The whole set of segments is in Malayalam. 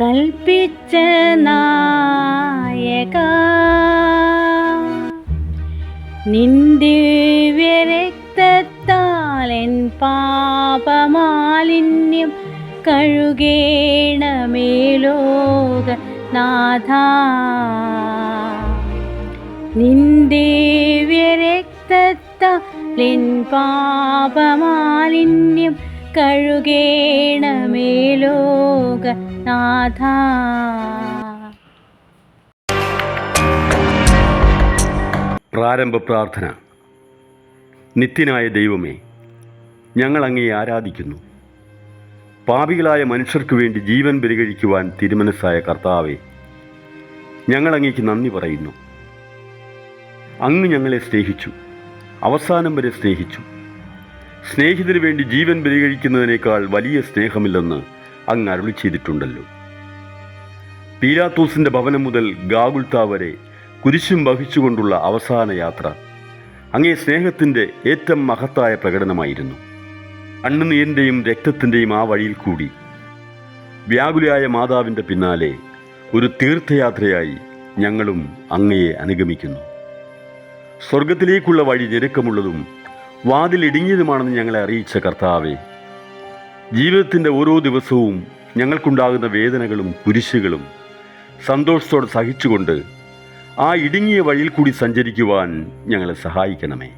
കൽപ്പിച്ച നായക. നിന്ദിവ്യരക്തത്താലെൻ പാപമാലിന്യം കഴുകേണമേലോക നാഥ നിന്ദിവ്യരക്തത്താലെൻ പാപമാലിന്യം കഴുകേണമേലോക നാഥ പ്രാരംഭ പ്രാർത്ഥന. നിത്യനായ ദൈവമേ ഞങ്ങൾ അങ്ങയെ ആരാധിക്കുന്നു. പാപികളായ മനുഷ്യർക്ക് വേണ്ടി ജീവൻ പരിഗഴിക്കുവാൻ തിരുമനസ്സായ കർത്താവെ ഞങ്ങൾ അങ്ങേക്ക് നന്ദി പറയുന്നു. അങ്ങ് ഞങ്ങളെ സ്നേഹിച്ചു. അവസാനം വരെ സ്നേഹിച്ചു. സ്നേഹിതന് വേണ്ടി ജീവൻ ബലികഴിക്കുന്നതിനേക്കാൾ വലിയ സ്നേഹമില്ലെന്ന് അങ്ങ് അരുളി ചെയ്തിട്ടുണ്ടല്ലോ. പീലാത്തോസിന്റെ ഭവനം മുതൽ ഗാഗുൽത്ത വരെ കുരിശും വഹിച്ചുകൊണ്ടുള്ള അവസാന യാത്ര അങ്ങേ സ്നേഹത്തിന്റെ ഏറ്റവും മഹത്തായ പ്രകടനമായിരുന്നു. കണ്ണുനീരിന്റെയും രക്തത്തിന്റെയും ആ വഴിയിൽ കൂടി വ്യാകുലയായ മാതാവിന്റെ പിന്നാലെ ഒരു തീർത്ഥയാത്രയായി ഞങ്ങളും അങ്ങയെ അനുഗമിക്കുന്നു. സ്വർഗത്തിലേക്കുള്ള വഴി ഞെരുക്കമുള്ളതും വാതിൽ ഇടുങ്ങിയതുമാണെന്ന് ഞങ്ങളെ അറിയിച്ച കർത്താവെ ജീവിതത്തിന്റെ ഓരോ ദിവസവും ഞങ്ങൾക്കുണ്ടാകുന്ന വേദനകളും കുരിശുകളും സന്തോഷത്തോടെ സഹിച്ചുകൊണ്ട് ആ ഇടുങ്ങിയ വഴിയിൽ കൂടി സഞ്ചരിക്കുവാൻ ഞങ്ങളെ സഹായിക്കണമേ.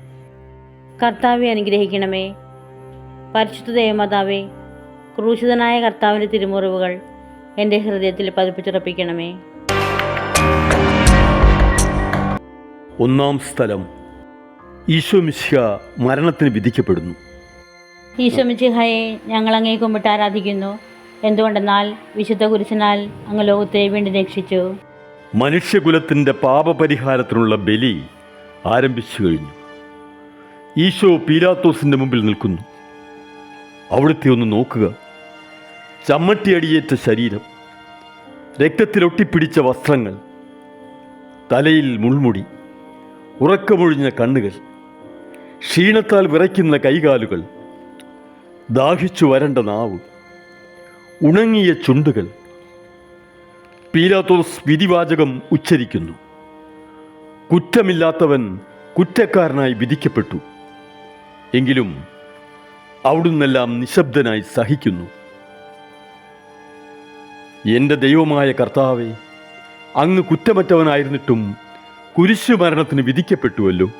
കർത്താവെ അനുഗ്രഹിക്കണമേ. പരിശുദ്ധ ദേവമാതാവേ ക്രൂശിതനായ കർത്താവിന്റെ തിരുമുറിവുകൾ എന്റെ ഹൃദയത്തിൽ പതിപ്പിച്ചുറപ്പിക്കണമേ. ഒന്നാം സ്ഥലം ഈശോ മിശിഹ മരണത്തിന് വിധിക്കപ്പെടുന്നു. ഈശോമിശിഹയെ ഞങ്ങൾ അങ്ങേ കുമ്പിട്ട് ആരാധിക്കുന്നു. എന്തുകൊണ്ടെന്നാൽ വിശുദ്ധ കുരിശനാൽ അങ്ങ് ലോകത്തെ വീണ്ടും രക്ഷിച്ചു. മനുഷ്യകുലത്തിന്റെ പാപപരിഹാരത്തിനുള്ള ബലി ആരംഭിച്ചു കഴിഞ്ഞു. ഈശോ പീലാത്തോസിന്റെ മുമ്പിൽ നിൽക്കുന്നു. അവിടുത്തെ ഒന്ന് നോക്കുക. ചമ്മട്ടിയടിയേറ്റ ശരീരം രക്തത്തിലൊട്ടിപ്പിടിച്ച വസ്ത്രങ്ങൾ തലയിൽ മുൾമുടി ഉറക്കമൊഴിഞ്ഞ കണ്ണുകൾ ക്ഷീണത്താൽ വിറയ്ക്കുന്ന കൈകാലുകൾ ദാഹിച്ചു വരണ്ട നാവ് ഉണങ്ങിയ ചുണ്ടുകൾ. പീലാത്തോസ് വിധിവാചകം ഉച്ചരിക്കുന്നു. കുറ്റമില്ലാത്തവൻ കുറ്റക്കാരനായി വിധിക്കപ്പെട്ടു. എങ്കിലും അവിടുന്നെല്ലാം നിശബ്ദനായി സഹിക്കുന്നു. എന്റെ ദൈവമായ കർത്താവെ അങ്ങ് കുറ്റമറ്റവനായിരുന്നിട്ടും കുരിശു മരണത്തിന് വിധിക്കപ്പെട്ടുവല്ലോ.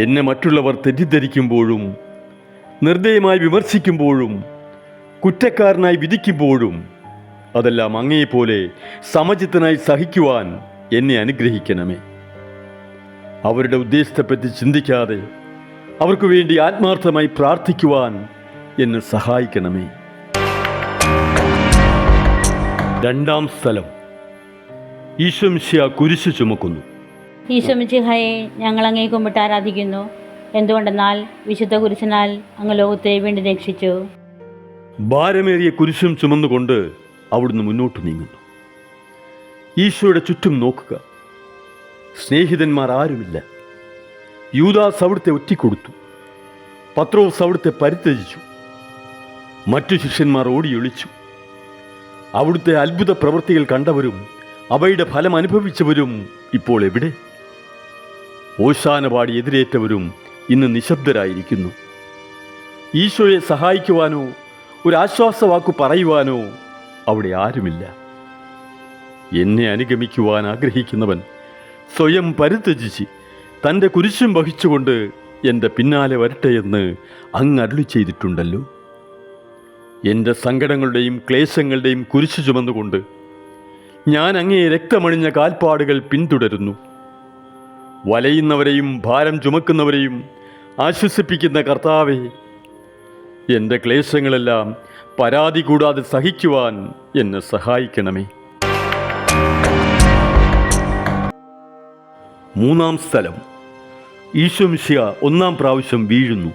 എന്നെ മറ്റുള്ളവർ തെറ്റിദ്ധരിക്കുമ്പോഴും നിർദ്ദയമായി വിമർശിക്കുമ്പോഴും കുറ്റക്കാരനായി വിധിക്കുമ്പോഴും അതെല്ലാം അങ്ങയെപ്പോലെ സമചിത്തനായി സഹിക്കുവാൻ എന്നെ അനുഗ്രഹിക്കണമേ. അവരുടെ ഉദ്ദേശത്തെപ്പറ്റി ചിന്തിക്കാതെ അവർക്ക് വേണ്ടി ആത്മാർത്ഥമായി പ്രാർത്ഥിക്കുവാൻ എന്നെ സഹായിക്കണമേ. രണ്ടാം സ്ഥലം. ഈശ്വംശ്യ കുരിശു ചുമക്കുന്നു. ഈശോമിച്ചിഹയെ ഞങ്ങൾ അങ്ങേ കുമ്പിട്ട് ആരാധിക്കുന്നു. എന്തുകൊണ്ടെന്നാൽ വിശുദ്ധ കുരിശനാൽ അങ്ങ് ലോകത്തെ വീണ്ടും രക്ഷിച്ചു. ഭാരമേറിയ കുരിശും ചുമന്നുകൊണ്ട് അവിടുന്ന് മുന്നോട്ട് നീങ്ങുന്നു. ഈശോയുടെ ചുറ്റും നോക്കുക. സ്നേഹിതന്മാർ ആരുമില്ല. യൂദാസ് അവിടുത്തെ ഒറ്റിക്കൊടുത്തു. പത്രോസ് അവിടുത്തെ പരിത്യജിച്ചു. മറ്റു ശിഷ്യന്മാർ ഓടിയൊളിച്ചു. അവിടുത്തെ അത്ഭുത പ്രവൃത്തികൾ കണ്ടവരും അവയുടെ ഫലം അനുഭവിച്ചവരും ഇപ്പോൾ എവിടെ? ഓശാന പാടി എതിരേറ്റവരും ഇന്ന് നിശബ്ദരായിരിക്കുന്നു. ഈശോയെ സഹായിക്കുവാനോ ഒരു ആശ്വാസവാക്കു പറയുവാനോ അവിടെ ആരുമില്ല. എന്നെ അനുഗമിക്കുവാൻ ആഗ്രഹിക്കുന്നവൻ സ്വയം പരിത്യജിച്ച് തന്റെ കുരിശും വഹിച്ചുകൊണ്ട് എന്റെ പിന്നാലെ വരട്ടെ എന്ന് അങ്ങ് അരുളി ചെയ്തിട്ടുണ്ടല്ലോ. എന്റെ സങ്കടങ്ങളുടെയും ക്ലേശങ്ങളുടെയും കുരിശു ചുമന്നുകൊണ്ട് ഞാൻ അങ്ങേ രക്തമണിഞ്ഞ കാൽപ്പാടുകൾ പിന്തുടരുന്നു. വലയുന്നവരെയും ഭാരം ചുമക്കുന്നവരെയും ആശ്വസിപ്പിക്കുന്ന കർത്താവെ എന്റെ ക്ലേശങ്ങളെല്ലാം പരാതി കൂടാതെ സഹിക്കുവാൻ എന്നെ സഹായിക്കണമേ. മൂന്നാം സ്ഥലം. ഈശ്വംശിയ ഒന്നാം പ്രാവശ്യം വീഴുന്നു.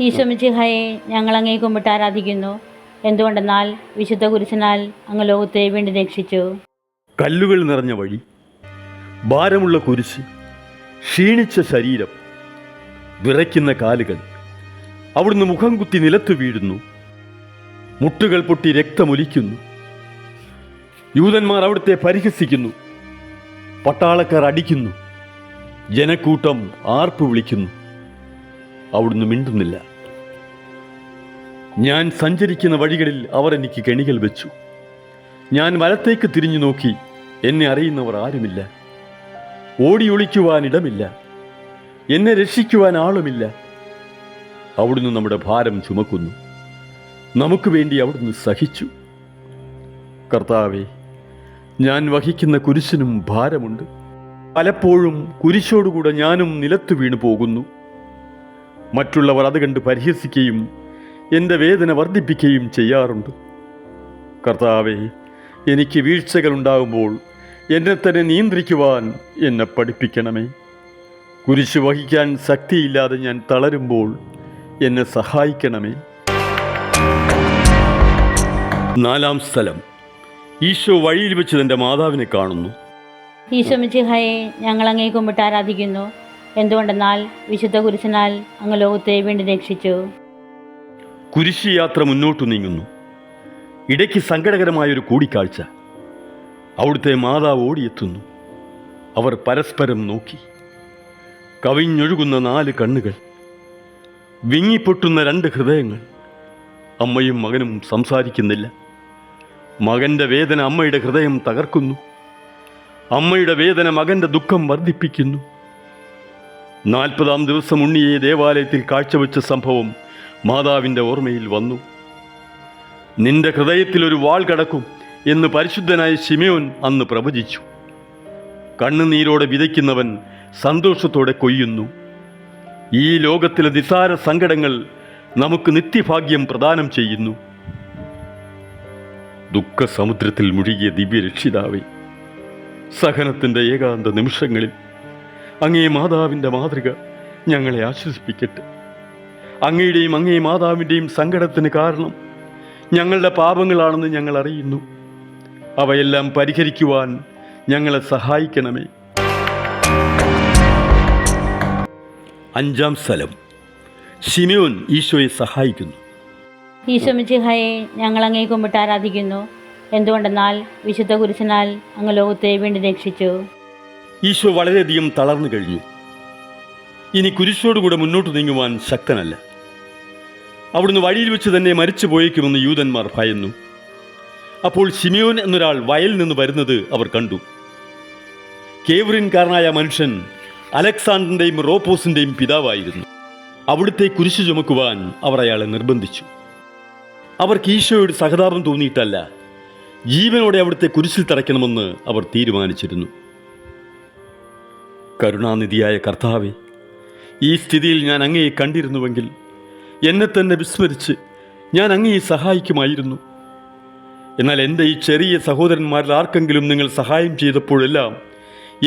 ഈശ്വംശിഹയെ ഞങ്ങൾ അങ്ങേ കുമ്പിട്ട് ആരാധിക്കുന്നു. എന്തുകൊണ്ടെന്നാൽ വിശുദ്ധ കുരിശനാൽ അങ്ങ് ലോകത്തെ വീണ്ടും രക്ഷിച്ചു. കല്ലുകൾ നിറഞ്ഞ വഴി ഭാരമുള്ള കുരിശ് ക്ഷീണിച്ച ശരീരം വിറയ്ക്കുന്ന കാലുകൾ അവിടുന്ന് മുഖം കുത്തി നിലത്ത് വീഴുന്നു മുട്ടുകൾ പൊട്ടി രക്തമൊലിക്കുന്നു യൂതന്മാർ അവിടുത്തെ പരിഹസിക്കുന്നു പട്ടാളക്കാർ അടിക്കുന്നു ജനക്കൂട്ടം ആർപ്പ് വിളിക്കുന്നു. അവിടുന്ന് മിണ്ടുന്നില്ല. ഞാൻ സഞ്ചരിക്കുന്ന വഴികളിൽ അവർ എനിക്ക് കെണികൾ വെച്ചു. ഞാൻ വലത്തേക്ക് തിരിഞ്ഞു നോക്കി എന്നെ അറിയുന്നവർ ആരുമില്ല. ഓടി ഒളിക്കുവാൻ ഇടമില്ല എന്നെ രക്ഷിക്കുവാൻ ആളുമില്ല. അവിടുന്ന് നമ്മുടെ ഭാരം ചുമക്കുന്നു. നമുക്ക് വേണ്ടി അവിടുന്ന് സഹിച്ചു. കർത്താവെ ഞാൻ വഹിക്കുന്ന കുരിശിനും ഭാരമുണ്ട്. പലപ്പോഴും കുരിശോടുകൂടെ ഞാനും നിലത്തു വീണു പോകുന്നു. മറ്റുള്ളവർ അത് കണ്ട് പരിഹസിക്കുകയും എന്റെ വേദന വർദ്ധിപ്പിക്കുകയും ചെയ്യാറുണ്ട്. കർത്താവെ എനിക്ക് വീഴ്ചകൾ ഉണ്ടാകുമ്പോൾ എന്നെ തന്നെ നിയന്ത്രിക്കുവാൻ എന്നെ പഠിപ്പിക്കണമേ. കുരിശ് വഹിക്കാൻ ശക്തിയില്ലാതെ ഞാൻ തളരുമ്പോൾ എന്നെ സഹായിക്കണമേ. നാലാം സ്ഥലം. ഈശോ വഴിയിൽ വെച്ച് തന്റെ മാതാവിനെ കാണുന്നു. ഈശോ മിച്ചിഹായെ ഞങ്ങൾ അങ്ങേ കുമ്പിട്ട് ആരാധിക്കുന്നു. എന്തുകൊണ്ടെന്നാൽ വിശുദ്ധ കുരിശിനാൽ അങ്ങ് ലോകത്തെ വീണ്ടും രക്ഷിച്ചു. കുരിശ് യാത്ര മുന്നോട്ട് നീങ്ങുന്നു. ഇടയ്ക്ക് സങ്കടകരമായൊരു കൂടിക്കാഴ്ച. അവിടുത്തെ മാതാവ് ഓടിയെത്തുന്നു. അവർ പരസ്പരം നോക്കി. കവിഞ്ഞൊഴുകുന്ന നാല് കണ്ണുകൾ വിങ്ങിപ്പൊട്ടുന്ന രണ്ട് ഹൃദയങ്ങൾ. അമ്മയും മകനും സംസാരിക്കുന്നില്ല. മകന്റെ വേദന അമ്മയുടെ ഹൃദയം തകർക്കുന്നു. അമ്മയുടെ വേദന മകന്റെ ദുഃഖം വർദ്ധിപ്പിക്കുന്നു. നാൽപ്പതാം ദിവസം ഉണ്ണിയെ ദേവാലയത്തിൽ കാഴ്ചവെച്ച സംഭവം മാതാവിന്റെ ഓർമ്മയിൽ വന്നു. നിന്റെ ഹൃദയത്തിൽ ഒരു വാൾ കടക്കും. എന്ന് പരിശുദ്ധനായ ശിമയോൻ അന്ന് പ്രവചിച്ചു. കണ്ണുനീരോടെ വിതയ്ക്കുന്നവൻ സന്തോഷത്തോടെ കൊയ്യുന്നു. ഈ ലോകത്തിലെ നിസാര സങ്കടങ്ങൾ നമുക്ക് നിത്യഭാഗ്യം പ്രദാനം ചെയ്യുന്നു. ദുഃഖസമുദ്രത്തിൽ മുഴുകിയ ദിവ്യരക്ഷിതാവേ സഹനത്തിന്റെ ഏകാന്ത നിമിഷങ്ങളിൽ അങ്ങേ മാതാവിന്റെ മാതൃക ഞങ്ങളെ ആശ്വസിപ്പിക്കട്ടെ. അങ്ങയുടെയും അങ്ങേ മാതാവിന്റെയും സങ്കടത്തിന് കാരണം ഞങ്ങളുടെ പാപങ്ങളാണെന്ന് ഞങ്ങൾ അറിയുന്നു. അവയെല്ലാം പരിഹരിക്കുവാൻ ഞങ്ങളെ സഹായിക്കണമേ. അഞ്ചാം സ്ഥലം. ഷിമിയോൻ ഈശോയെ സഹായിക്കുന്നു. ഈശോമിച്ചിഹായെ ഞങ്ങൾ അങ്ങേ കുമ്പിട്ട് ആരാധിക്കുന്നു. എന്തുകൊണ്ടെന്നാൽ വിശുദ്ധ കുരിശനാൽ അങ്ങ് ലോകത്തെ വീണ്ടും രക്ഷിച്ചു. ഈശോ വളരെയധികം തളർന്നു കഴിഞ്ഞു. ഇനി കുരിശോടുകൂടെ മുന്നോട്ട് നീങ്ങുവാൻ ശക്തനല്ല. അവിടുന്ന് വഴിയിൽ വെച്ച് തന്നെ മരിച്ചു പോയേക്കുമെന്ന് യൂതന്മാർ ഭയന്നു. അപ്പോൾ സിമിയോൻ എന്നൊരാൾ വയലിൽ നിന്ന് വരുന്നത് അവർ കണ്ടു. കേവറിൻകാരനായ മനുഷ്യൻ അലക്സാണ്ടറിന്റെയും റോപ്പോസിന്റെയും പിതാവായിരുന്നു. അവിടുത്തെ കുരിശു ചുമക്കുവാൻ അവർ അയാളെ നിർബന്ധിച്ചു. അവർക്ക് ഈശോയോട് സഹതാപം തോന്നിയിട്ടല്ല ജീവനോടെ അവിടുത്തെ കുരിശിൽ തറയ്ക്കണമെന്ന് അവർ തീരുമാനിച്ചിരുന്നു. കരുണാനിധിയായ കർത്താവെ ഈ സ്ഥിതിയിൽ ഞാൻ അങ്ങയെ കണ്ടിരുന്നുവെങ്കിൽ എന്നെ തന്നെ വിസ്മരിച്ച് ഞാൻ അങ്ങയെ സഹായിക്കുമായിരുന്നു. എന്നാൽ എന്റെ ഈ ചെറിയ സഹോദരന്മാരിൽ ആർക്കെങ്കിലും നിങ്ങൾ സഹായം ചെയ്തപ്പോഴെല്ലാം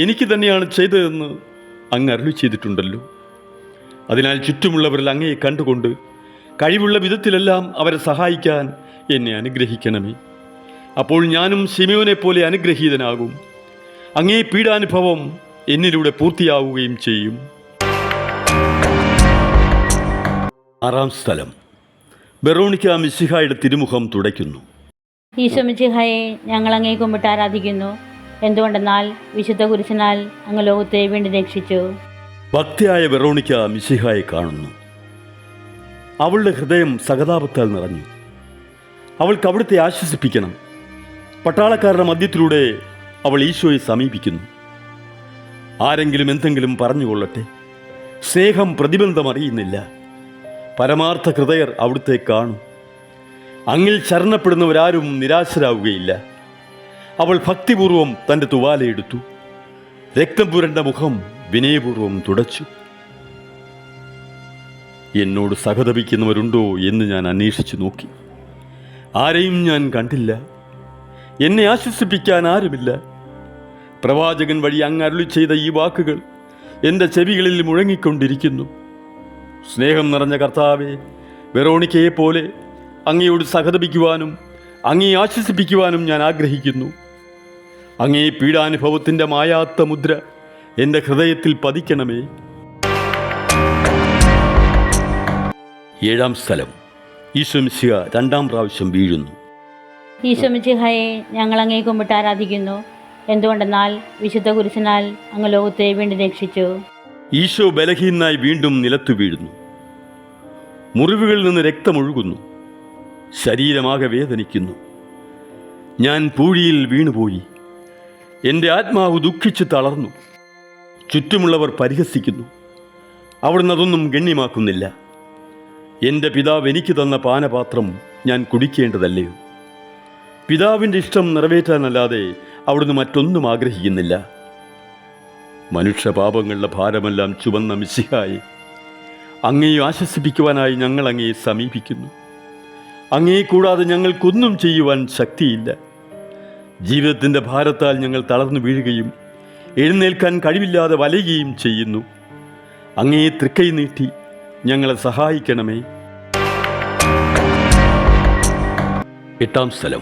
എനിക്ക് തന്നെയാണ് ചെയ്തതെന്ന് അങ്ങ് അരുളി ചെയ്തിട്ടുണ്ടല്ലോ. അതിനാൽ ചുറ്റുമുള്ളവരിൽ അങ്ങയെ കണ്ടുകൊണ്ട് കഴിവുള്ള വിധത്തിലെല്ലാം അവരെ സഹായിക്കാൻ എന്നെ അനുഗ്രഹിക്കണമേ. അപ്പോൾ ഞാനും സിമിയോനെ പോലെ അനുഗ്രഹീതനാകും. അങ്ങേ പീഡാനുഭവം എന്നിലൂടെ പൂർത്തിയാവുകയും ചെയ്യും. ആറാം സ്ഥലം. ബെറോണിക്ക മിസ്സിഹായുടെ തിരുമുഖം തുടയ്ക്കുന്നു. ഈശോമിച്ചിഹായെ ഞങ്ങൾ അങ്ങേ കുമ്പിട്ട് ആരാധിക്കുന്നു. എന്തുകൊണ്ടെന്നാൽ വിശുദ്ധ കുരിശനാൽ അങ്ങ് ലോകത്തെ വീണ്ടും രക്ഷിച്ചു. ഭക്തിയായ വെറോണിക്ക മിശിഹായെ കാണുന്നു. അവളുടെ ഹൃദയം സഹതാപത്താൽ നിറഞ്ഞു. അവൾക്ക് അവിടുത്തെ ആശ്വസിപ്പിക്കണം. പട്ടാളക്കാരുടെ മധ്യത്തിലൂടെ അവൾ ഈശോയെ സമീപിക്കുന്നു. ആരെങ്കിലും എന്തെങ്കിലും പറഞ്ഞുകൊള്ളട്ടെ സ്നേഹം പ്രതിബന്ധം അറിയുന്നില്ല. പരമാർത്ഥ ഹൃദയർ അവിടുത്തെ കാണും. അങ്ങിൽ ശരണപ്പെടുന്നവരാരും നിരാശരാകുകയില്ല അവൾ ഭക്തിപൂർവം തന്റെ തുവാലയെടുത്തു രക്തം പുരണ്ട മുഖം വിനയപൂർവം തുടച്ചു. എന്നോട് സഹതപിക്കുന്നവരുണ്ടോ എന്ന് ഞാൻ അന്വേഷിച്ചു നോക്കി. ആരെയും ഞാൻ കണ്ടില്ല. എന്നെ ആശ്വസിപ്പിക്കാൻ ആരുമില്ല. പ്രവാചകൻ വഴി അങ്ങ് അരുളി ചെയ്ത ഈ വാക്കുകൾ എന്റെ ചെവികളിൽ മുഴങ്ങിക്കൊണ്ടിരിക്കുന്നു. സ്നേഹം നിറഞ്ഞ കർത്താവെ വെറോണിക്കയെ പോലെ അങ്ങയോട് സഹതപിക്കുവാനും അങ്ങേ ആശ്വസിപ്പിക്കുവാനും ഞാൻ ആഗ്രഹിക്കുന്നു. അങ്ങേ പീഡാനുഭവത്തിന്റെ മായാത്ത മുദ്ര എന്റെ ഹൃദയത്തിൽ പതിക്കണമേ. ഏഴാം സ്ഥലം. ഈശ്വംശിഹ രണ്ടാം പ്രാവശ്യം വീഴുന്നു. ഈശ്വംശിഹയെ ഞങ്ങൾ അങ്ങേ കുമ്പിട്ട് ആരാധിക്കുന്നു. എന്തുകൊണ്ടെന്നാൽ വിശുദ്ധ കുരിശനാൽ അങ്ങ് ലോകത്തെ വീണ്ടും രക്ഷിച്ചു. ഈശോ ബലഹീനായി വീണ്ടും നിലത്തു വീഴുന്നു. മുറിവുകളിൽ നിന്ന് രക്തമൊഴുകുന്നു. ശരീരമാകെ വേദനിക്കുന്നു. ഞാൻ പൂഴിയിൽ വീണുപോയി. എന്റെ ആത്മാവ് ദുഃഖിച്ച് തളർന്നു. ചുറ്റുമുള്ളവർ പരിഹസിക്കുന്നു. അവിടുന്ന് അതൊന്നും ഗണ്യമാക്കുന്നില്ല. എന്റെ പിതാവ് എനിക്ക് തന്ന പാനപാത്രം ഞാൻ കുടിക്കേണ്ടതല്ലയോ? പിതാവിന്റെ ഇഷ്ടം നിറവേറ്റാനല്ലാതെ അവിടുന്ന് മറ്റൊന്നും ആഗ്രഹിക്കുന്നില്ല. മനുഷ്യപാപങ്ങളുടെ ഭാരമെല്ലാം ചുവന്ന മിശിഹായി അങ്ങയെ ആശ്വസിപ്പിക്കുവാനായി ഞങ്ങൾ അങ്ങയെ സമീപിക്കുന്നു. അങ്ങയെ കൂടാതെ ഞങ്ങൾക്കൊന്നും ചെയ്യുവാൻ ശക്തിയില്ല. ജീവിതത്തിന്റെ ഭാരത്താൽ ഞങ്ങൾ തളർന്നു വീഴുകയും എഴുന്നേൽക്കാൻ കഴിവില്ലാതെ വലയുകയും ചെയ്യുന്നു. അങ്ങേ തൃക്കൈ നീട്ടി ഞങ്ങളെ സഹായിക്കണമേ. എട്ടാം സ്ഥലം.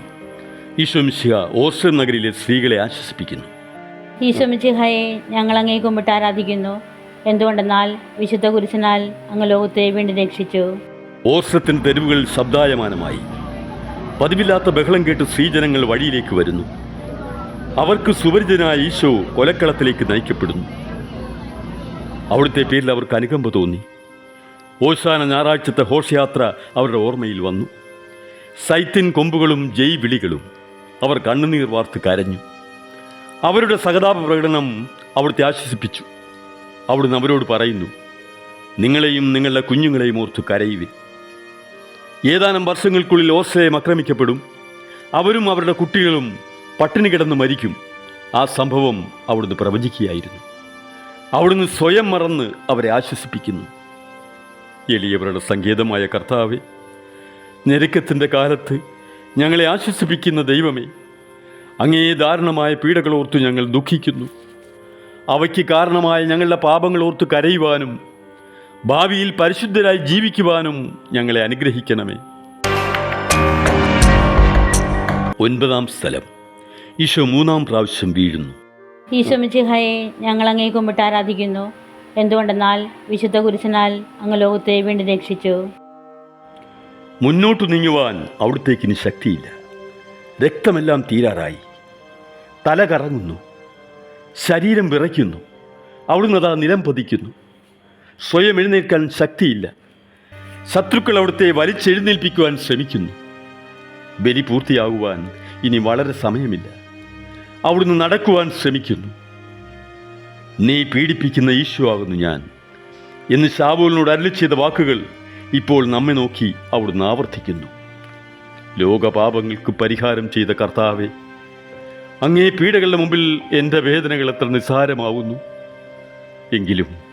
ഈശ്വംശിഹ ഓസ്ട്രൻ നഗരിലെ സ്ത്രീകളെ ആശ്വസിപ്പിക്കുന്നു. ഈശ്വംശിഹയെ ഞങ്ങൾ അങ്ങേ കുമ്പിട്ട് ആരാധിക്കുന്നു. എന്തുകൊണ്ടെന്നാൽ വിശുദ്ധ കുരിശിനാൽ അങ്ങ് ലോകത്തെ വീണ്ടും രക്ഷിച്ചു. ഓർസത്തിന് തെരുവുകൾ ശബ്ദായമാനമായി. പതിവില്ലാത്ത ബഹളം കേട്ട് സ്ത്രീജനങ്ങൾ വഴിയിലേക്ക് വരുന്നു. അവർക്ക് സുപരിചിതനായ ഈശോ കൊലക്കളത്തിലേക്ക് നയിക്കപ്പെടുന്നു. അവിടുത്തെ പേരിൽ അവർക്ക് അനുകമ്പ തോന്നി. ഓശാന ഞായറാഴ്ചത്തെ ഘോഷയാത്ര അവരുടെ ഓർമ്മയിൽ വന്നു. സൈത്തിൻ കൊമ്പുകളും ജയ് വിളികളും അവർ കണ്ണുനീർ വാർത്ത് കരഞ്ഞു. അവരുടെ സഹതാപ പ്രകടനം അവിടുത്തെ ആശ്വസിപ്പിച്ചു. അവിടുന്ന് അവരോട് പറയുന്നു നിങ്ങളെയും നിങ്ങളുടെ കുഞ്ഞുങ്ങളെയും ഓർത്ത് കരയുവിൻ. ഏതാനും വർഷങ്ങൾക്കുള്ളിൽ ഓസ്ട്രേലിയം ആക്രമിക്കപ്പെടും. അവരും അവരുടെ കുട്ടികളും പട്ടിണി കിടന്ന് മരിക്കും. ആ സംഭവം അവിടുന്ന് പ്രവചിക്കുകയായിരുന്നു. അവിടുന്ന് സ്വയം മറന്ന് അവരെ ആശ്വസിപ്പിക്കുന്നു. എളിയവരുടെ സങ്കേതമായ കർത്താവെ ഞെരുക്കത്തിന്റെ കാലത്ത് ഞങ്ങളെ ആശ്വസിപ്പിക്കുന്ന ദൈവമേ അങ്ങേ ദാരുണമായ പീഡകളോർത്ത് ഞങ്ങൾ ദുഃഖിക്കുന്നു. അവയ്ക്ക് കാരണമായ ഞങ്ങളുടെ പാപങ്ങളോർത്ത് കരയുവാനും ഭാവിയിൽ പരിശുദ്ധരായി ജീവിക്കുവാനും ഞങ്ങളെ അനുഗ്രഹിക്കണമേ. ഒൻപതാം സ്ഥലം. ഈശോ മൂന്നാം പ്രാവശ്യം വീഴുന്നു. ഈശോ ഈശോമിച്ചിഹായെ ഞങ്ങൾ അങ്ങേ കുമ്പിട്ട് ആരാധിക്കുന്നു. എന്തുകൊണ്ടെന്നാൽ വിശുദ്ധ കുരിശനാൽ അങ്ങ് ലോകത്തെ വീണ്ടും രക്ഷിച്ചു. മുന്നോട്ട് നീങ്ങുവാൻ അവിടത്തേക്ക് ഇനി ശക്തിയില്ല. രക്തമെല്ലാം തീരാറായി. തല കറങ്ങുന്നു. ശരീരം വിറയ്ക്കുന്നു. അവിടുന്ന് അതാ നിലം പതിക്കുന്നു. സ്വയം എഴുന്നേൽക്കാൻ ശക്തിയില്ല. ശത്രുക്കൾ അവിടുത്തെ വലിച്ചെഴുന്നേൽപ്പിക്കുവാൻ ശ്രമിക്കുന്നു. ബലി പൂർത്തിയാകുവാൻ ഇനി വളരെ സമയമില്ല. അവിടുന്ന് നടക്കുവാൻ ശ്രമിക്കുന്നു. നീ പീഡിപ്പിക്കുന്ന ഈശോ ആകുന്നു ഞാൻ. എന്ന് ഷാവൂലിനോട് അരളി ചെയ്ത വാക്കുകൾ ഇപ്പോൾ നമ്മെ നോക്കി അവിടുന്ന് ആവർത്തിക്കുന്നു. ലോകപാപങ്ങൾക്ക് പരിഹാരം ചെയ്ത കർത്താവെ അങ്ങേ പീഡകളുടെ മുമ്പിൽ എന്റെ വേദനകൾ എത്ര നിസ്സാരമാവുന്നു. എങ്കിലും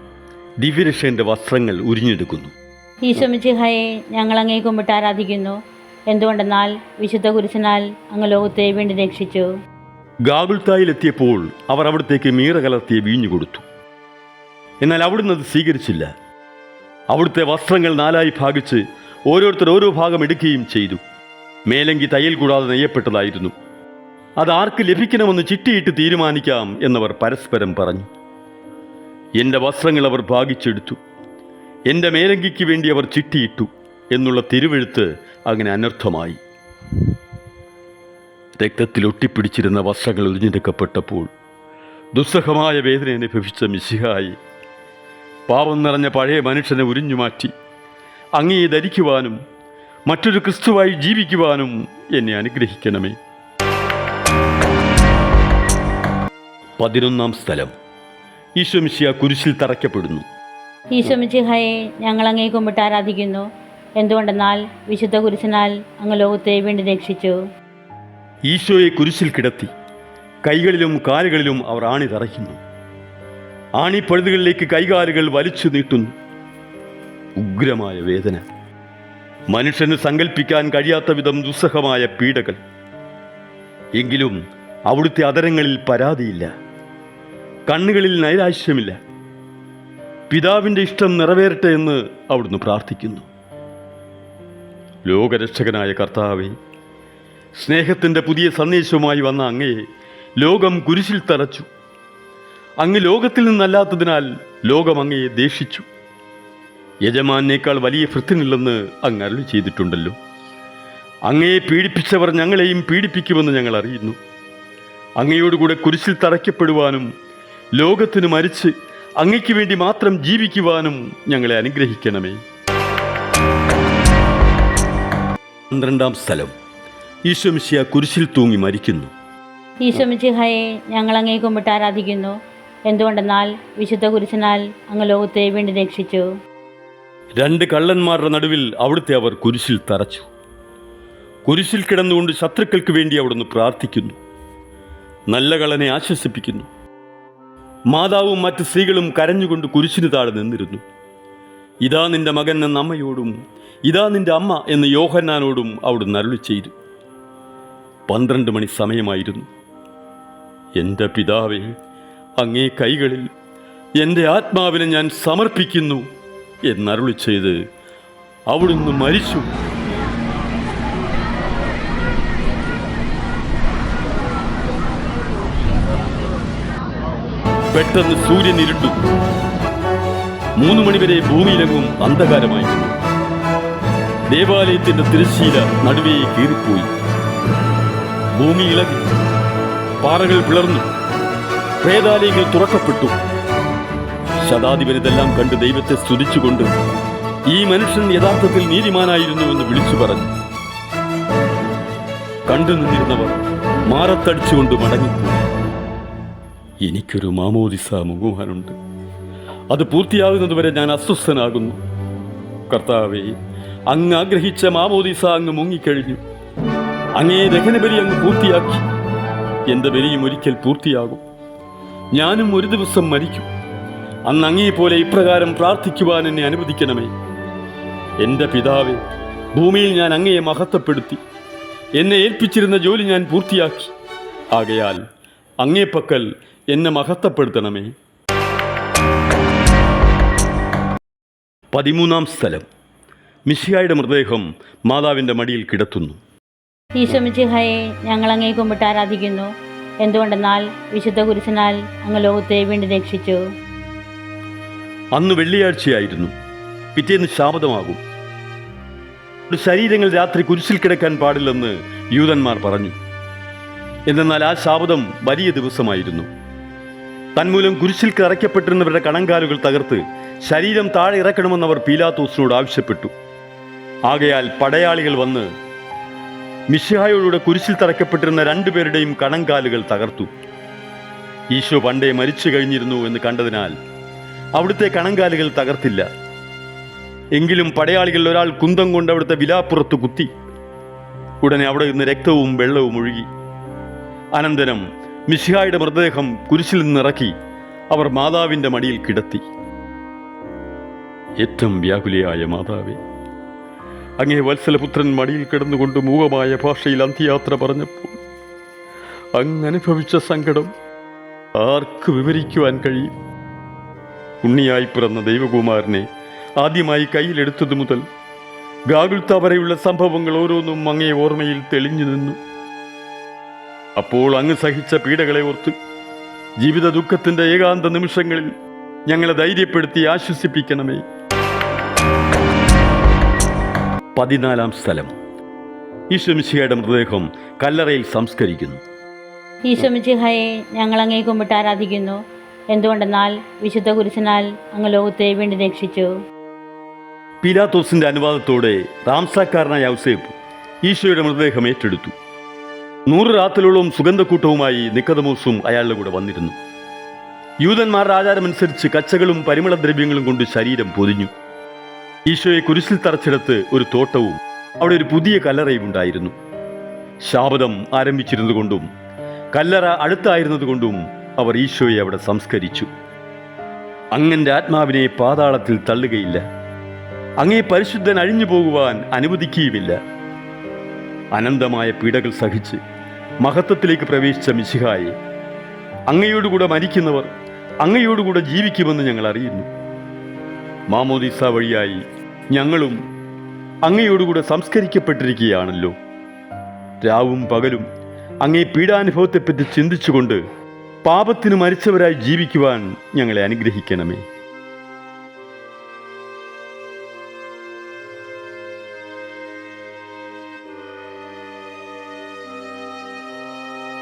ദിവ്യരക്ഷന്റെ വസ്ത്രങ്ങൾ ഉരിഞ്ഞെടുക്കുന്നു. ഈശ്വമിച്ചിഹായെ ഞങ്ങൾ അങ്ങേ കുമ്പിട്ട് ആരാധിക്കുന്നു. എന്തുകൊണ്ടെന്നാൽ വിശുദ്ധ കുരിശനാൽ അങ്ങ് ലോകത്തെ വീണ്ടും രക്ഷിച്ചു. ഗാഗുൽത്തായിലെത്തിയപ്പോൾ അവർ അവിടത്തേക്ക് മീറ കലർത്തിയ വീഞ്ഞു കൊടുത്തു. എന്നാൽ അവിടുന്ന് അത് സ്വീകരിച്ചില്ല. അവിടുത്തെ വസ്ത്രങ്ങൾ നാലായി ഭാഗിച്ച് ഓരോരുത്തർ ഓരോ ഭാഗം എടുക്കുകയും ചെയ്തു. മേലങ്കി തയ്യൽ കൂടാതെ നെയ്യപ്പെട്ടതായിരുന്നു. അത് ആർക്ക് ലഭിക്കണമെന്ന് ചിട്ടിയിട്ട് തീരുമാനിക്കാം എന്നവർ പരസ്പരം പറഞ്ഞു. എന്റെ വസ്ത്രങ്ങൾ അവർ ഭാഗിച്ചെടുത്തു. എന്റെ മേലങ്കിക്ക് വേണ്ടി അവർ ചിട്ടിയിട്ടു എന്നുള്ള തിരുവെഴുത്ത് അങ്ങനെ അനർത്ഥമായി. രക്തത്തിൽ ഒട്ടിപ്പിടിച്ചിരുന്ന വസ്ത്രങ്ങൾ ഒഴിഞ്ഞെടുക്കപ്പെട്ടപ്പോൾ ദുസ്സഹമായ വേദന അനുഭവിച്ച മിശിഹായി പാവം നിറഞ്ഞ പഴയ മനുഷ്യനെ ഉരിഞ്ഞുമാറ്റി അങ്ങയെ ധരിക്കുവാനും മറ്റൊരു ക്രിസ്തുവായി ജീവിക്കുവാനും എന്നെ അനുഗ്രഹിക്കണമേ. പതിനൊന്നാം സ്ഥലം. ഈശ്വമിശിയ കുരിശിൽ തറയ്ക്കപ്പെടുന്നു. ഈശോമിച്ചിഹായെ ഞങ്ങൾ അങ്ങേ കുമ്പിട്ട് ആരാധിക്കുന്നു. എന്തുകൊണ്ടെന്നാൽ വിശുദ്ധ കുരിശിനാൽ അങ്ങ് ലോകത്തെ വീണ്ടും രക്ഷിച്ചു. ഈശോയെ കുരിശിൽ കിടത്തി കൈകളിലും കാലുകളിലും അവർ ആണി തറയ്ക്കുന്നു. ആണിപ്പഴുതുകളിലേക്ക് കൈകാലുകൾ വലിച്ചു നീട്ടുന്നു. ഉഗ്രമായ വേദന. മനുഷ്യന് സങ്കല്പിക്കാൻ കഴിയാത്ത വിധം ദുസ്സഹമായ പീഡകൾ. എങ്കിലും അവിടുത്തെ അതരങ്ങളിൽ പരാതിയില്ല. കണ്ണുകളിൽ നൈരാശ്യമില്ല. പിതാവിന്റെ ഇഷ്ടം നിറവേറട്ടെ എന്ന് അവിടുന്ന് പ്രാർത്ഥിക്കുന്നു. ലോകരക്ഷകനായ കർത്താവെ സ്നേഹത്തിന്റെ പുതിയ സന്ദേശവുമായി വന്ന അങ്ങയെ ലോകം കുരിശിൽ തറച്ചു. അങ്ങ് ലോകത്തിൽ നിന്നല്ലാത്തതിനാൽ ലോകം അങ്ങയെ ദേഷിച്ചു. യജമാനേക്കാൾ വലിയ ഭൃത്തിനില്ലെന്ന് അങ്ങ് അരുളി ചെയ്തിട്ടുണ്ടല്ലോ. അങ്ങയെ പീഡിപ്പിച്ചവർ ഞങ്ങളെയും പീഡിപ്പിക്കുമെന്ന് ഞങ്ങൾ അറിയുന്നു. അങ്ങയോടുകൂടെ കുരിശിൽ തറയ്ക്കപ്പെടുവാനും ലോകത്തിന് മരിച്ച് അങ്ങയ്ക്ക് വേണ്ടി മാത്രം ജീവിക്കുവാനും ഞങ്ങളെ അനുഗ്രഹിക്കണമേ. പന്ത്രണ്ടാം സ്ഥലം. ഈശ്വമിശിയ കുരിശിൽ തൂങ്ങി മരിക്കുന്നു. ഈശ്വമിശിഹയെ ഞങ്ങൾ അങ്ങേ കുമ്പിട്ട് ആരാധിക്കുന്നു. എന്തുകൊണ്ടെന്നാൽ വിശുദ്ധ കുരിശിനാൽ അങ്ങ് ലോകത്തെ വേണ്ടി രക്ഷിച്ചു. രണ്ട് കള്ളന്മാരുടെ നടുവിൽ അവിടുത്തെ അവർ കുരിശിൽ തറച്ചു. കുരിശിൽ കിടന്നുകൊണ്ട് ശത്രുക്കൾക്ക് വേണ്ടി അവിടുന്ന് പ്രാർത്ഥിക്കുന്നു. നല്ല കള്ളനെ ആശ്വസിപ്പിക്കുന്നു. മാതാവും മറ്റു സ്ത്രീകളും കരഞ്ഞുകൊണ്ട് കുരിശിന് താഴെ നിന്നിരുന്നു. ഇതാ നിന്റെ മകൻ എന്ന അമ്മയോടും ഇതാ നിന്റെ അമ്മ എന്ന യോഹന്നാനോടും അവിടുന്ന് അരുളി ചെയ്തു. പന്ത്രണ്ട് മണി സമയമായിരുന്നു. എന്റെ പിതാവേ അങ്ങേ കൈകളിൽ എന്റെ ആത്മാവിനെ ഞാൻ സമർപ്പിക്കുന്നു എന്നരുളി ചെയ്ത് അവിടുന്ന് മരിച്ചു. പെട്ടെന്ന് സൂര്യൻ ഇരുട്ടു. മൂന്ന് മണിവരെ ഭൂമിയിലെങ്ങും അന്ധകാരമായിരുന്നു. ദേവാലയത്തിന്റെ തിരശ്ശീല നടുവേ കീറിപ്പോയി. ഭൂമി ഇളകി. പാറകൾ പിളർന്നു. പ്രേതാലയങ്ങൾ തുറക്കപ്പെട്ടു. ശതാധിപരിതെല്ലാം കണ്ട് ദൈവത്തെ സ്തുതിച്ചുകൊണ്ട് ഈ മനുഷ്യൻ യഥാർത്ഥത്തിൽ നീതിമാനായിരുന്നു എന്ന് വിളിച്ചു പറഞ്ഞു. കണ്ടു നിന്നിരുന്നവർ മാറത്തടിച്ചുകൊണ്ട് മടങ്ങിപ്പോയി. എനിക്കൊരു മാമോദിസ മുങ്ങുവാനുണ്ട് അത് പൂർത്തിയാകുന്നതുവരെ ഞാൻ അസ്വസ്ഥനാകുന്നു. കർത്താവേ അങ്ങ് ആഗ്രഹിച്ച മാമോദിസ അങ്ങ് മുങ്ങിക്കഴിഞ്ഞു. അങ്ങേ ദഹനബലി അങ്ങ് പൂർത്തിയാക്കി. എന്റെ ബലിയും ഒരിക്കൽ പൂർത്തിയാകും. ഞാനും ഒരു ദിവസം മരിക്കും. അന്ന് അങ്ങേപോലെ ഇപ്രകാരം പ്രാർത്ഥിക്കുവാൻ എന്നെ അനുവദിക്കണമേ. എന്റെ പിതാവേ ഭൂമിയിൽ ഞാൻ അങ്ങയെ മഹത്വപ്പെടുത്തി. എന്നെ ഏൽപ്പിച്ചിരുന്ന ജോലി ഞാൻ പൂർത്തിയാക്കി. ആകയാൽ അങ്ങേപ്പക്കൽ എന്നെ മഹത്വപ്പെടുത്തണമേ. പതിമൂന്നാം സ്ഥലം. മിഷിയായുടെ മൃതദേഹം മാതാവിന്റെ മടിയിൽ കിടത്തുന്നു. ഈശോമിച്ചിഹായെ ഞങ്ങൾ അങ്ങേ കുമ്പിട്ട് ആരാധിക്കുന്നു. എന്തുകൊണ്ടെന്നാൽ വിശുദ്ധ കുരിശനാൽ അങ്ങ് ലോകത്തെ വീണ്ടും രക്ഷിച്ചു. അന്ന് വെള്ളിയാഴ്ചയായിരുന്നു. പിറ്റേന്ന് ശാപതമാകും. ഒരു ശരീരങ്ങൾ രാത്രി കുരിശിൽ കിടക്കാൻ പാടില്ലെന്ന് യൂതന്മാർ പറഞ്ഞു. എന്നാൽ ആ ശാപതം വലിയ ദിവസമായിരുന്നു. തന്മൂലം കുരിശിൽ കറയ്ക്കപ്പെട്ടിരുന്നവരുടെ കണങ്കാലുകൾ തകർത്ത് ശരീരം താഴെ ഇറക്കണമെന്നവർ പീലാത്തോസിനോട് ആവശ്യപ്പെട്ടു. ആകയാൽ പടയാളികൾ വന്ന് മിശിഹായോടുകൂടെ കുരിശിൽ തറയ്ക്കപ്പെട്ടിരുന്ന രണ്ടുപേരുടെയും കണങ്കാലുകൾ തകർത്തു. ഈശോ പണ്ടേ മരിച്ചു കഴിഞ്ഞിരുന്നു എന്ന് കണ്ടതിനാൽ അവിടുത്തെ കണങ്കാലുകൾ തകർത്തില്ല. എങ്കിലും പടയാളികളിൽ ഒരാൾ കുന്തം കൊണ്ട് അവിടുത്തെ വിലാപ്പുറത്ത് കുത്തി. ഉടനെ അവിടെ നിന്ന് രക്തവും വെള്ളവും ഒഴുകി. അനന്തരം മിശിഹായുടെ മൃതദേഹം കുരിശിൽ നിന്നിറക്കി അവർ മാതാവിന്റെ മടിയിൽ കിടത്തി. ഏറ്റവും വ്യാകുലയായ മാതാവേ അങ്ങേ വത്സലപുത്രൻ മടിയിൽ കിടന്നുകൊണ്ട് മൂകമായ ഭാഷയിൽ അന്ത്യയാത്ര പറഞ്ഞപ്പോൾ അങ്ങ് അനുഭവിച്ച സങ്കടം ആർക്ക് വിവരിക്കുവാൻ കഴിയും? ഉണ്ണിയായി പിറന്ന ദൈവകുമാരനെ ആദ്യമായി കയ്യിലെടുത്തതു മുതൽ ഗാഗുൽത്ത വരെയുള്ള സംഭവങ്ങൾ ഓരോന്നും അങ്ങേ ഓർമ്മയിൽ തെളിഞ്ഞു നിന്നു. അപ്പോൾ അങ്ങ് സഹിച്ച പീഡകളെ ഓർത്ത് ജീവിത ദുഃഖത്തിന്റെ ഏകാന്ത നിമിഷങ്ങളിൽ ഞങ്ങളെ ധൈര്യപ്പെടുത്തി ആശ്വസിപ്പിക്കണമേ. പതിനാലാം സ്ഥലം. ഈശ്വമിശിഹയുടെ മൃതദേഹം കല്ലറയിൽ സംസ്കരിക്കുന്നു. ഈശ്വമിശിഹയെ ഞങ്ങൾ അങ്ങേ കുമ്പിട്ട് ആരാധിക്കുന്നു. എന്തുകൊണ്ടെന്നാൽ വിശുദ്ധ കുരിശിനാൽ അങ്ങ് ലോകത്തെ വീണ്ടും രക്ഷിച്ചു. പിലാത്തോസിന്റെ അനുവാദത്തോടെ റാംസാക്കാരനായ ഔസേപ്പ് ഈശോയുടെ മൃതദേഹം ഏറ്റെടുത്തു. നൂറ് രാത്രിയോളം സുഗന്ധക്കൂട്ടവുമായി നിക്കതമോസും അയാളുടെ കൂടെ വന്നിരുന്നു. യൂതന്മാരുടെ ആചാരമനുസരിച്ച് കച്ചകളും പരിമളദ്രവ്യങ്ങളും കൊണ്ട് ശരീരം പൊതിഞ്ഞു. ഈശോയെ കുരിശിൽ തറച്ചെടുത്ത് ഒരു തോട്ടവും അവിടെ ഒരു പുതിയ കല്ലറയും ഉണ്ടായിരുന്നു. ശാപതം ആരംഭിച്ചിരുന്നതുകൊണ്ടും കല്ലറ അടുത്തായിരുന്നതുകൊണ്ടും അവർ ഈശോയെ അവിടെ സംസ്കരിച്ചു. അങ്ങന്റെ ആത്മാവിനെ പാതാളത്തിൽ തള്ളുകയില്ല. അങ്ങേ പരിശുദ്ധൻ അഴിഞ്ഞു പോകുവാൻ അനുവദിക്കുകയുമില്ല. അനന്തമായ പീഡകൾ സഹിച്ച് മഹത്വത്തിലേക്ക് പ്രവേശിച്ച മിശിഹായെ അങ്ങയോടുകൂടെ മരിക്കുന്നവർ അങ്ങയോടുകൂടെ ജീവിക്കുമെന്ന് ഞങ്ങൾ അറിയുന്നു. മാമോദിസ വഴിയായി ഞങ്ങളും അങ്ങയോടുകൂടെ സംസ്കരിക്കപ്പെട്ടിരിക്കുകയാണല്ലോ. രാവും പകലും അങ്ങേ പീഡാനുഭവത്തെപ്പറ്റി ചിന്തിച്ചുകൊണ്ട് പാപത്തിന് മരിച്ചവരായി ജീവിക്കുവാൻ ഞങ്ങളെ അനുഗ്രഹിക്കണമേ.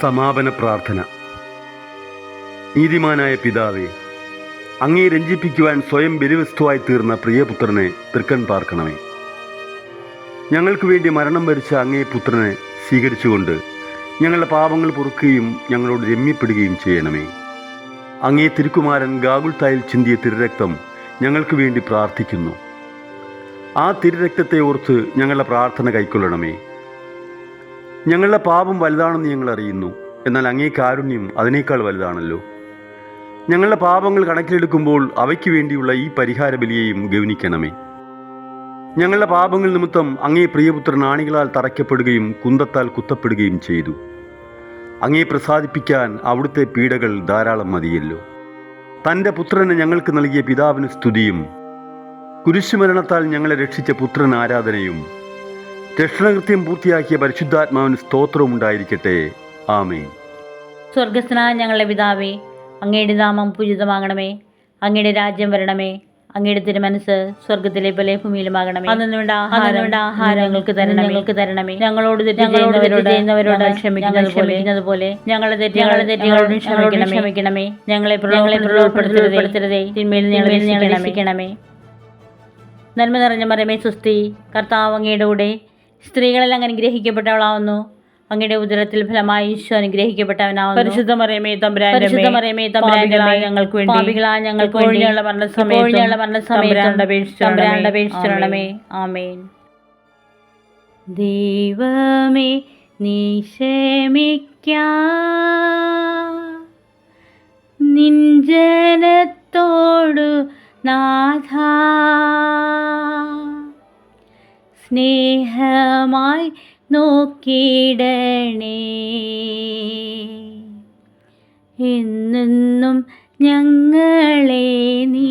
സമാപന പ്രാർത്ഥന. നീതിമാനായ പിതാവേ അങ്ങേ രഞ്ജിപ്പിക്കുവാൻ സ്വയം ബലിവസ്തുവായി തീർന്ന പ്രിയപുത്രനെ തൃക്കൺ പാർക്കണമേ. ഞങ്ങൾക്ക് വേണ്ടി മരണം വരിച്ച അങ്ങേ പുത്രനെ സ്വീകരിച്ചുകൊണ്ട് ഞങ്ങളുടെ പാപങ്ങൾ പൊറുക്കുകയും ഞങ്ങളോട് രമ്യപ്പെടുകയും ചെയ്യണമേ. അങ്ങേ തിരുക്കുമാരൻ ഗാഗുൾത്തായിൽ ചിന്തിയ തിരുരക്തം ഞങ്ങൾക്ക് വേണ്ടി പ്രാർത്ഥിക്കുന്നു. ആ തിരുരക്തത്തെ ഓർത്ത് ഞങ്ങളുടെ പ്രാർത്ഥന കൈക്കൊള്ളണമേ. ഞങ്ങളുടെ പാപം വലുതാണെന്ന് ഞങ്ങൾ അറിയുന്നു. എന്നാൽ അങ്ങേ കാരുണ്യം അതിനേക്കാൾ വലുതാണല്ലോ. ഞങ്ങളുടെ പാപങ്ങൾ കണക്കിലെടുക്കുമ്പോൾ അവയ്ക്ക് വേണ്ടിയുള്ള ഈ പരിഹാര ബലിയെയും ഗൗനിക്കണമേ. ഞങ്ങളുടെ പാപങ്ങൾ നിമിത്തം അങ്ങേ പ്രിയപുത്രൻ ആണികളാൽ തറയ്ക്കപ്പെടുകയും കുന്തത്താൽ കുത്തപ്പെടുകയും ചെയ്തു. അങ്ങേ പ്രസാദിപ്പിക്കാൻ അവിടുത്തെ പീഡകൾ ധാരാളം മതിയല്ലോ. തന്റെ പുത്രനെ ഞങ്ങൾക്ക് നൽകിയ പിതാവിന് സ്തുതിയും കുരിശുമരണത്താൽ ഞങ്ങളെ രക്ഷിച്ച പുത്രൻ ആരാധനയും രക്ഷണകൃത്യം പൂർത്തിയാക്കിയ പരിശുദ്ധാത്മാവിന് സ്തോത്രവും ഉണ്ടായിരിക്കട്ടെ. ആമേൻ. സ്വർഗസ്നായ ഞങ്ങളുടെ പിതാവേ അങ്ങയുടെ നാമം പൂജിതമാകണമേ. അങ്ങയുടെ രാജ്യം വരണമേ. അങ്ങയുടെ തിരുമനസ് സ്വർഗത്തിലെ പോലെ ഭൂമിയിലുമാകണമേ അന്നുവേണ്ട ആഹാരം ആഹാരം ഞങ്ങൾക്ക് ഞങ്ങൾക്ക് തരണമേ. ഞങ്ങളോട് ചെയ്യുന്നവരോട് ക്ഷമിക്കുന്നത് പോലെ ഞങ്ങളെ തെറ്റുകളെ തെറ്റുകളോട് ക്ഷമിക്കണമേ. ക്ഷമിക്കണമേ ഞങ്ങളെ ഞങ്ങളെ പ്രലോഭപ്പെടുത്തരുതേ തിന്മയിൽ ഞങ്ങളെ ഞങ്ങളെ രക്ഷിക്കണമേ. നന്മ നിറഞ്ഞ മരമേ സുസ്തി കർത്താവ് അങ്ങയുടെ കൂടെ സ്ത്രീകളെല്ലാം അനുഗ്രഹിക്കപ്പെട്ടവളാവുന്നു അങ്ങയുടെ ഉദരത്തിൽ ഫലമായി ഈശോ അനുഗ്രഹിക്കപ്പെട്ടവനാവുന്നു. പരിശുദ്ധ മറിയമേ തമ്പുരാന്റെ ഞങ്ങൾക്ക് വേണ്ടി. പാപികളായ ഞങ്ങൾക്ക് ആമേൻ. ദൈവമേ നീ നിഞ്ജനത്തോടു നാഥ. സ്നേഹമായി നോക്കിയിടണേ. എന്നെന്നും ഞങ്ങളെ നീ